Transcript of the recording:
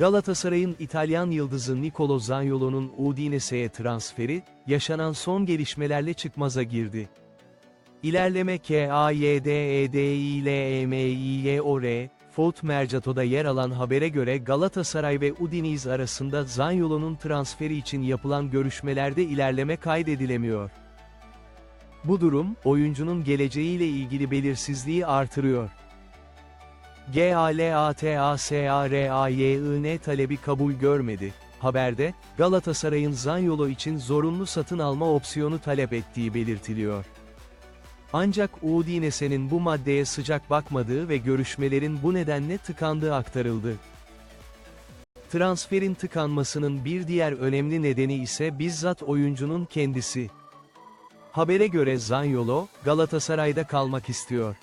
Galatasaray'ın İtalyan yıldızı Nicolo Zaniolo'nun Udinese'ye transferi, yaşanan son gelişmelerle çıkmaza girdi. İlerleme KAYDEDİLEMİYOR, Foot Mercato'da yer alan habere göre Galatasaray ve Udinese arasında Zaniolo'nun transferi için yapılan görüşmelerde ilerleme kaydedilemiyor. Bu durum, oyuncunun geleceğiyle ilgili belirsizliği artırıyor. GALATASARAYIN talebi kabul görmedi. Haberde, Galatasaray'ın Zaniolo için zorunlu satın alma opsiyonu talep ettiği belirtiliyor. Ancak Udinese'nin bu maddeye sıcak bakmadığı ve görüşmelerin bu nedenle tıkandığı aktarıldı. Transferin tıkanmasının bir diğer önemli nedeni ise bizzat oyuncunun kendisi. Habere göre Zaniolo, Galatasaray'da kalmak istiyor.